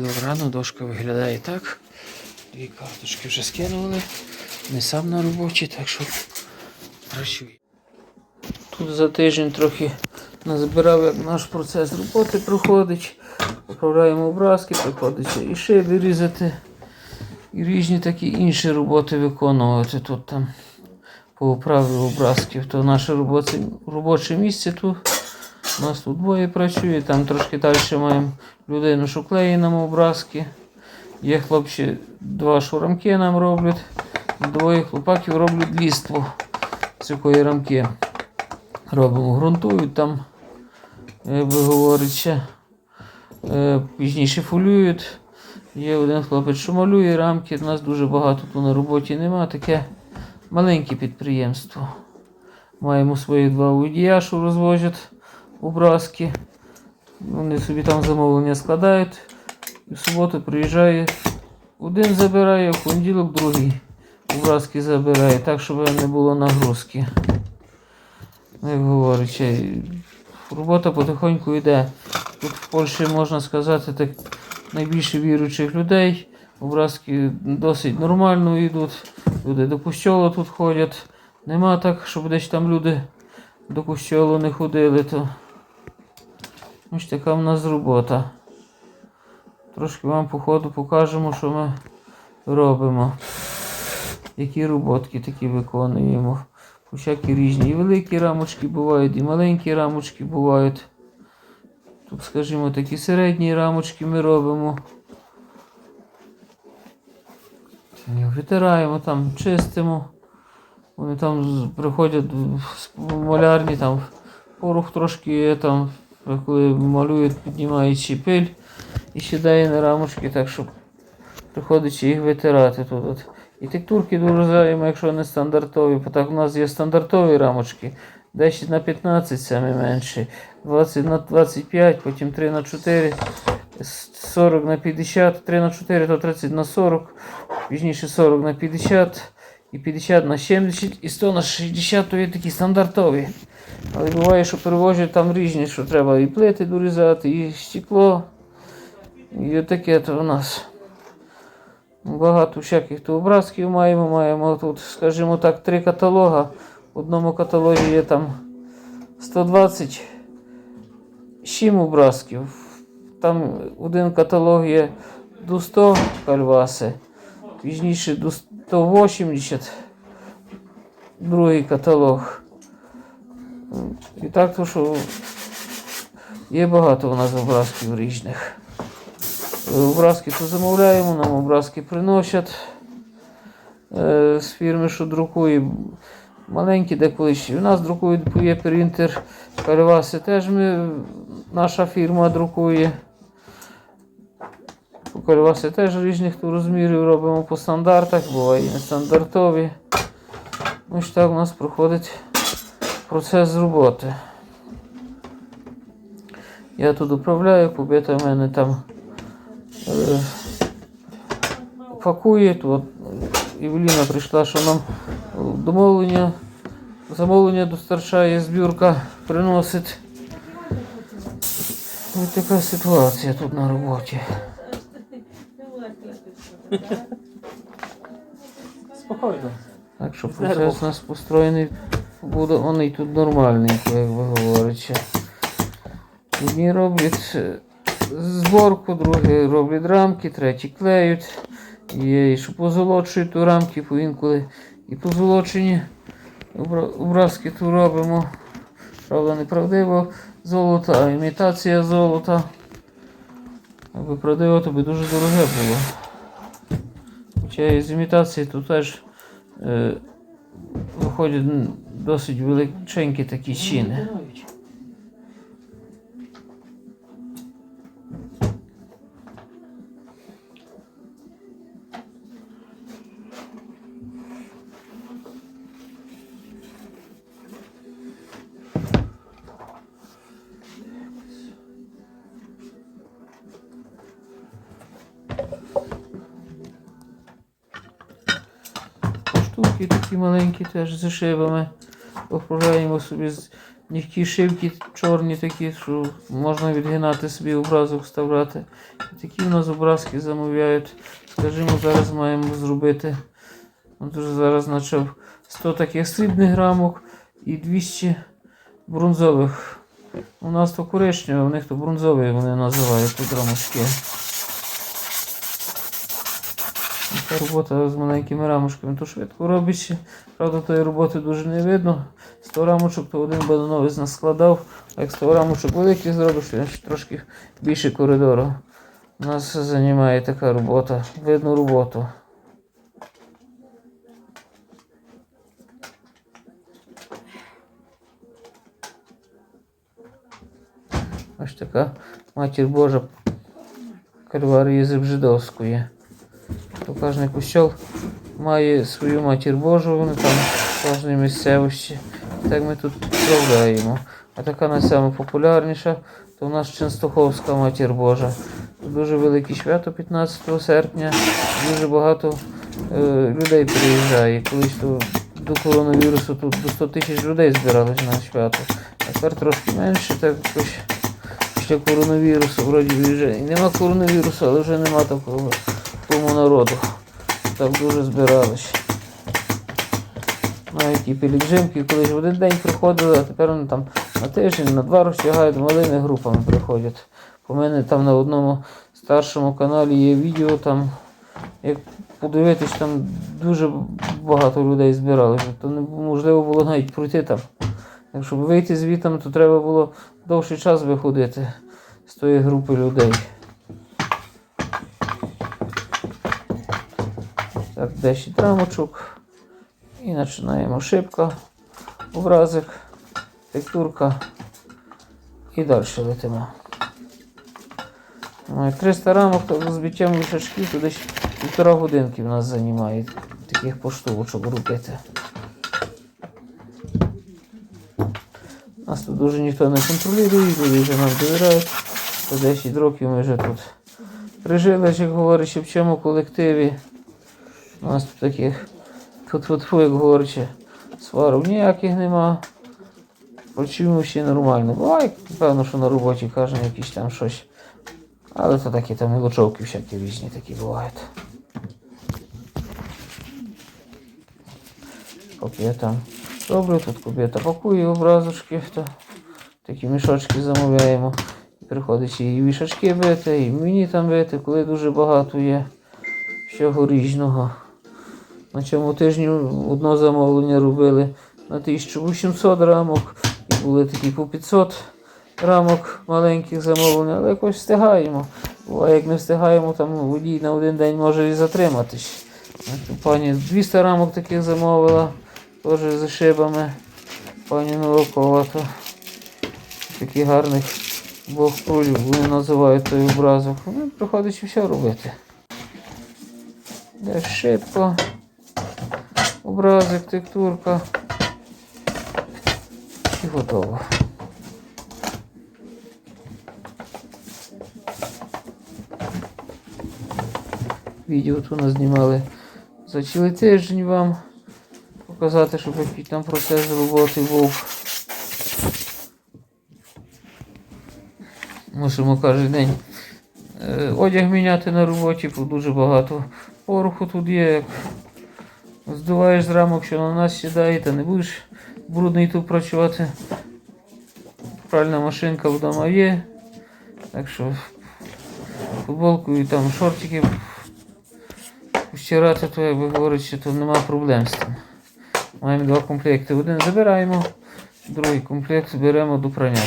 Рано дошка виглядає так. Дві карточки вже скинули. Не сам на роботі, так що працює. Тут за тиждень трохи назбирав, як наш процес роботи проходить. Поправляємо образки, приходиться і шиби різати. І різні такі інші роботи виконувати тут там по управі образків. То наше робоче, робоче місце тут. У нас тут двоє працює, там трошки далі маємо людину, що клеїть нам образки. Є хлопці, два шурамки нам роблять, двоє хлопаків роблять ліство якої рамки. Робимо, ґрунтують там, як би говориться, Е, пізніше фолюють. Є один хлопець, що малює рамки. У нас дуже багато тут на роботі нема. Таке маленьке підприємство. Маємо своїх два водія, що розвозять образки. Вони собі там замовлення складають. І в суботу приїжджає, один забирає, в понеділок другий образки забирає, так, щоб не було нагрузки. Як говориться, робота потихоньку йде. Тут в Польщі можна сказати так найбільше віруючих людей. Образки досить нормально йдуть. Люди до костьолу тут ходять. Нема так, щоб десь там люди до костьолу не ходили, то ось така в нас робота. Трошки вам по ходу покажемо, що ми робимо. Які роботки такі виконуємо. Всякі різні. І великі рамочки бувають, і маленькі рамочки бувають. Тут, скажімо, такі середні рамочки ми робимо. Витираємо там, чистимо. Вони там приходять в малярні, там порох трошки є, там, коли малюють, піднімаючи пиль і сідає на рамочки, так що приходиться їх витирати тут. От. І текстурки дорозаємо, якщо не стандартові, бо так у нас є стандартові рамочки. 10 на 15 саме менше, 20 на 25, потім 3 на 4, 40 на 50, 3 на 4 то 30 на 40, пізніше 40 на 50, і 50 на 70, і 100 на 60 то є такі стандартові. Але буває, що перевозять там різні, що треба і плити дорізати, і стекло. І таке то у нас. Багато всяких то образків маємо. Маємо тут, скажімо так, три каталога. В одному каталозі є там 120 7 образків. Там один каталог є до 100 кальваси, пізніше до 180 другий каталог. І так то, що є багато у нас образків різних. Образки то замовляємо, нам образки приносять е, з фірми, що друкує. Маленькі деколи ще. У нас друкують є принтер. Кальваси теж ми, наша фірма друкує. Кальваси теж різних розмірів робимо по стандартах, буває і нестандартові. Ось так у нас проходить процес роботи. Я тут управляю, побита в мене там е, пакує. Тут Євеліна прийшла, що нам домовлення, замовлення достарчає, збірка приносить. Ось така ситуація тут на роботі. Спокійно. Так що процес у нас построєний буде он і тут нормальненько, як ви говорите. Одні роблять зборку, другі роблять рамки, треті клеють. Є і що позолочують ту рамки, бо і позолочені образки тут робимо. Правда, неправдиво золото, а імітація золота. Аби правдиво, то би дуже дороге було. Хоча із імітації тут теж е, виходять досить величенькі такі щіни. Теж з шибами. Оформляємо собі М'які шивки чорні такі, що можна відгинати собі образок вставляти. І такі в нас образки замовляють. Скажімо, зараз маємо зробити. От уже зараз почав 100 таких срібних рамок і 200 бронзових. У нас то коричневі, у них то бронзові вони називають тут рамочки. Така робота з маленькими рамочками, то швидко робиться. Правда, тої роботи дуже не видно. 100 рамочок, то один банановець нас складав, а як 100 рамочок великих зробиш, то трошки більше коридору. Нас займає така робота, видно роботу. Ось така матір Божа Кальварії Зебжидовської. То кожен костьол має свою матір Божу, вони там в кожній місцевості. Так ми тут справляємо. А така найпопулярніша, то у нас Ченстоховська матір Божа. Дуже велике свято 15 серпня. Дуже багато е, людей приїжджає. Колись то до коронавірусу тут до 100 тисяч людей збиралось на свято. А тепер трошки менше, так якось після коронавірусу вроді вже і нема коронавірусу, але вже нема такого такому народу. Так дуже збирались. Навіть і пілігримки колись в один день приходили, а тепер вони там на тиждень, на два розтягають, малими групами приходять. У мене там на одному старшому каналі є відео, там, як подивитись, там дуже багато людей збиралося. То неможливо було навіть пройти там. Якщо вийти звітом, то треба було довший час виходити з тої групи людей. Так, 10 рамочок. І починаємо шибка, образик, текстурка і далі летимо. Ну, 300 рамок з збиттям вишачків, то десь півтора годинки в нас займає таких поштовочок робити. Нас тут дуже ніхто не контролює, люди вже нам довіряють. По 10 років ми вже тут прижили, як говорить, в цьому колективі. У нас тут таких тут як говорить, сварок ніяких нема. Працюємо всі нормально. Буває, певно, що на роботі кожен якийсь там щось. Але то такі там мілочовки всякі різні такі бувають. Там роблю, тут кубета пакує образочки, то такі мішочки замовляємо. Приходить і вішачки бити, і мені там бити, коли дуже багато є всього різного. На цьому тижні одне замовлення робили на 1800 рамок. І були такі по 500 рамок маленьких замовлень, але якось встигаємо. Буває, як не встигаємо, там водій на один день може і затриматись. Пані 200 рамок таких замовила, теж з шибами. Пані Новакова, то такий гарних Бог кролів, вони називають той образок. Ну, приходить все робити. Де шибко, образик, текстурка. І готово. Відео тут нас знімали за тиждень вам. Показати, щоб який там процес роботи був. Мусимо кожен день е, одяг міняти на роботі, бо дуже багато пороху тут є. Здуваєш з рамок, що на нас сідає, та не будеш брудний тут працювати. Пральна машинка вдома є. Так що футболку і там шортики стирати, то як ви говорите, то нема проблем з тим. Маємо два комплекти. Один забираємо, другий комплект беремо до прання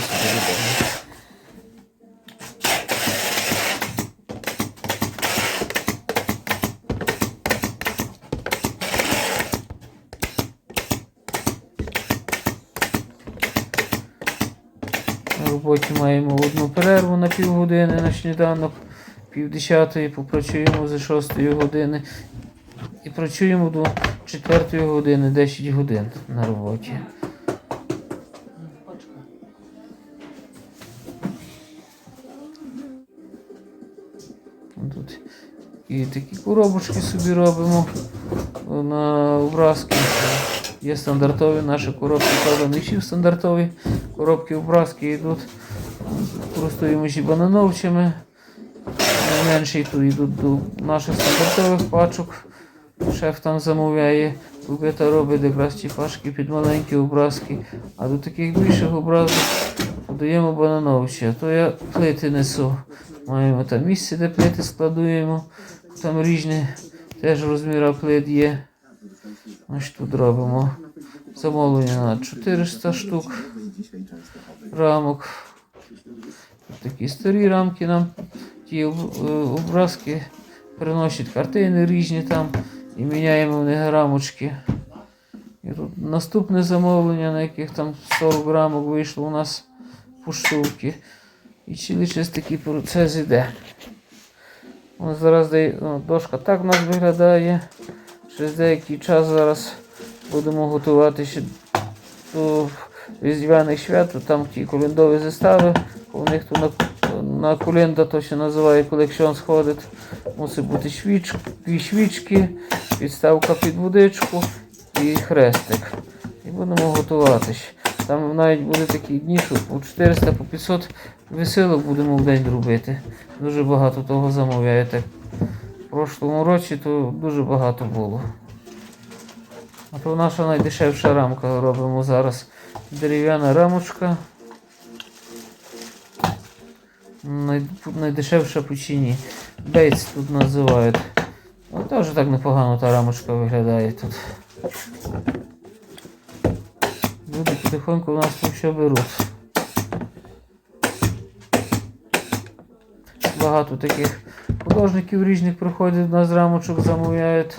роботі маємо одну перерву на півгодини на сніданок, пів десятої попрацюємо за шостої години і працюємо до четвертої години, 10 годин на роботі. Тут і такі коробочки собі робимо на образки. Є стандартові наші коробки, правда, не стандартові. Коробки образки йдуть чи банановчими. Найменші тут йдуть до наших стандартових пачок. Шеф там замовляє, купити робить якраз ті пачки під маленькі образки. А до таких більших образок подаємо банановчі. А то я плити несу. Маємо там місце, де плити складуємо. Там різні теж розміри плит є. Ось тут робимо замовлення на 400 штук рамок. Такі старі рамки нам ті е, образки приносять картини різні там і міняємо в них рамочки. І тут наступне замовлення, на яких там 40 рамок вийшло у нас поштовки. І цілий час такий процес іде. Ось зараз ну, дошка так у нас виглядає. Через деякий час зараз будемо готувати ще до різдвяних свят, там ті колендові застави, у них то на, на коленда то що називає колекціон сходить. Мусить бути свіч, дві свічки, підставка під водичку і хрестик. І будемо готуватись. Там навіть буде такі дні, що по 400 по 500 веселок будемо в день робити. Дуже багато того замовляєте. В прошлому році то дуже багато було. А то наша найдешевша рамка робимо зараз. Дерев'яна рамочка. Найдешевша по ціні. Бейтс тут називають. Ну, теж так непогано та рамочка виглядає тут. Люди потихоньку у нас тут все беруть. Багато таких художників різних приходять до нас рамочок замовляють.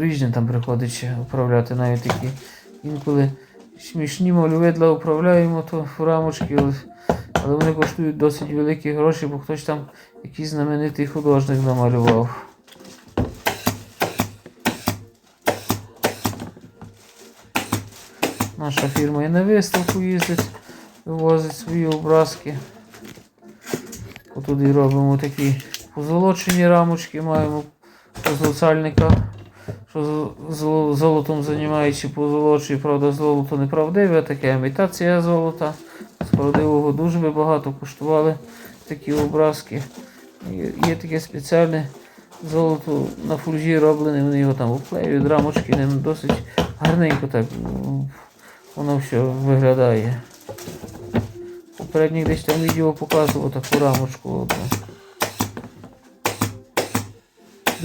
Різні там приходить управляти навіть такі інколи смішні малюведла управляємо то в рамочки, але вони коштують досить великі гроші, бо хтось там якийсь знаменитий художник намалював. Наша фірма і на виставку їздить, вивозить свої образки. Отуди робимо такі позолочені рамочки, маємо позолоцальника, що золотом займаючи позолочує, правда, золото неправдиве, таке імітація золота. З правдивого дуже би багато коштували такі образки. Є, таке спеціальне золото на фуржі роблене, вони його там обклеюють, рамочки ним досить гарненько так воно все виглядає. Попередніх десь там відео показував таку рамочку. одну.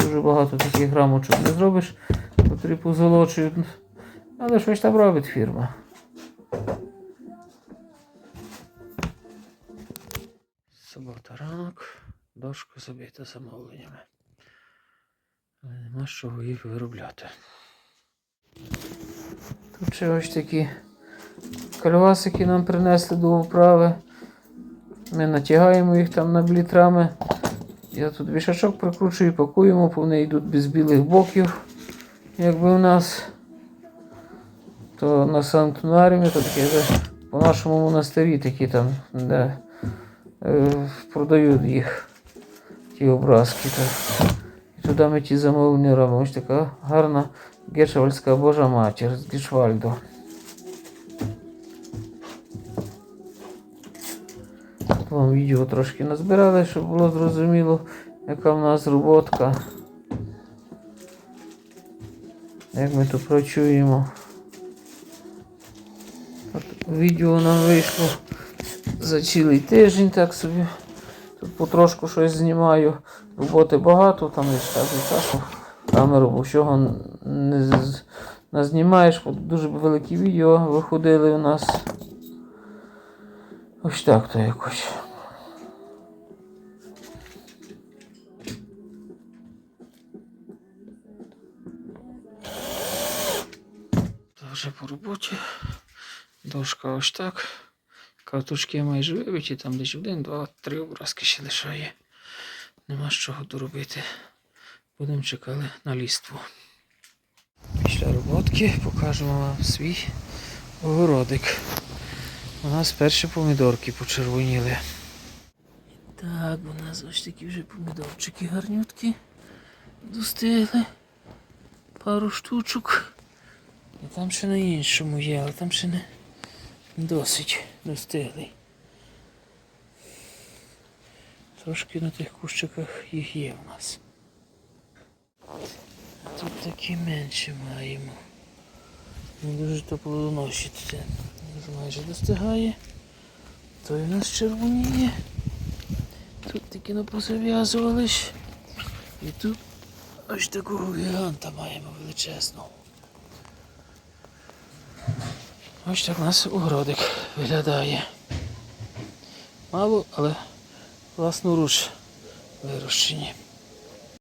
Дуже багато таких рамочок не зробиш, котрі позолочують. Але щось там робить фірма. Субота ранок, дошка забита замовленнями. Але нема з чого їх виробляти. Тут ще ось такі кальвасики нам принесли до управи. Ми натягаємо їх там на блітрами. Я тут вішачок прикручую, пакуємо, вони йдуть без білих боків, якби у нас. То на санктунаріумі, то таке по нашому монастирі такі там, де е, продають їх, ті образки. Так. І туди ми ті замовлення робимо. Ось така гарна гешвальська Божа матір з Гешвальдо. Відео трошки назбирали, щоб було зрозуміло, яка в нас роботка. Як ми тут працюємо. От відео нам вийшло за цілий тиждень, так собі. Тут потрошку щось знімаю. Роботи багато, там час від часу камеру, бо всього не назнімаєш. Дуже великі відео виходили у нас. Ось так то якось. Вже по роботі. Дошка ось так. Карточки майже вибиті, там десь один, два, три образки ще лишає. Нема з чого доробити. Будемо чекати на ліству. Після роботки покажемо вам свій огородик. У нас перші помідорки почервоніли. Так, у нас ось такі вже помідорчики гарнютки. Достигли. Пару штучок. І там ще на іншому є, але там ще не досить достиглий. Трошки на тих кущиках їх є в нас. А Тут такі менші маємо. Не дуже то це вже майже достигає. Той у нас червоніє. Тут такі ну позав'язувались. І тут ось такого гіганта маємо величезного. Ось так у нас огородик виглядає. Мало, але власноруч вирощені.